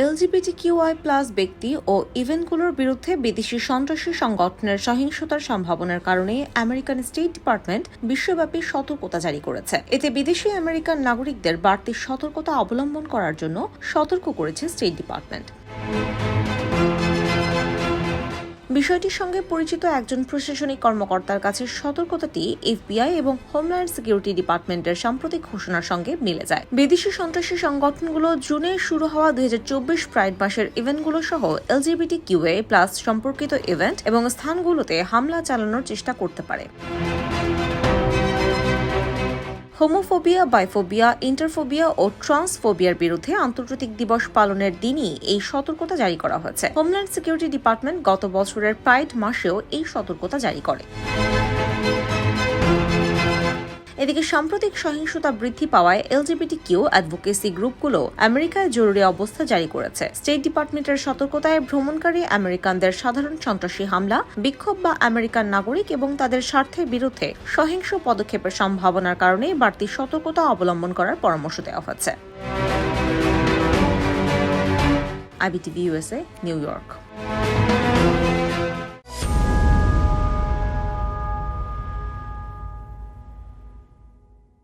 LGBT QI plus ব্যক্তি ও ইভেন্টগুলোর বিরুদ্ধে বিদেশি সন্ত্রাসী সংগঠনের সহিংসতার সম্ভাবনার কারণে আমেরিকান স্টেট ডিপার্টমেন্ট বিশ্বব্যাপী সতর্কতা জারি করেছে। এতে বিদেশি আমেরিকান নাগরিকদের বাড়তি সতর্কতা অবলম্বন করার জন্য সতর্ক করেছে স্টেট ডিপার্টমেন্ট। বিষয়টির সঙ্গে পরিচিত একজন প্রশাসনিক কর্মকর্তার কাছে সতর্কতাটি এফবিআই এবং হোমল্যান্ড সিকিউরিটি ডিপার্টমেন্টের সাম্প্রতিক ঘোষণার সঙ্গে মিলে যায়। বিদেশি সন্ত্রাসী সংগঠনগুলো জুনে শুরু হওয়া দুই প্রাইড মাসের ইভেন্টগুলো সহ এলজিবিটি কিউএ প্লাস সম্পর্কিত ইভেন্ট এবং স্থানগুলোতে হামলা চালানোর চেষ্টা করতে পারে। হোমোফোবিয়া, বাইফোবিয়া, ইন্টারফোবিয়া ও ট্রান্সফোবিয়ার বিরুদ্ধে আন্তর্জাতিক দিবস পালনের দিনই এই সতর্কতা জারি করা হয়েছে। হোমল্যান্ড সিকিউরিটি ডিপার্টমেন্ট গত বছরের প্রাইড মাসেও এই সতর্কতা জারি করে। এদিকে সাম্প্রতিক সহিংসতা বৃদ্ধি পাওয়ায় এলজিবিটি কিউ অ্যাডভোকেসি গ্রুপগুলো আমেরিকায় জরুরি অবস্থা জারি করেছে। স্টেট ডিপার্টমেন্টের সতর্কতায় ভ্রমণকারী আমেরিকানদের সাধারণ সন্ত্রাসী হামলা, বিক্ষোভ বা আমেরিকান নাগরিক এবং তাদের স্বার্থের বিরুদ্ধে সহিংস পদক্ষেপের সম্ভাবনার কারণে বাড়তি সতর্কতা অবলম্বন করার পরামর্শ দেওয়া হয়েছে। IBTV USA New York.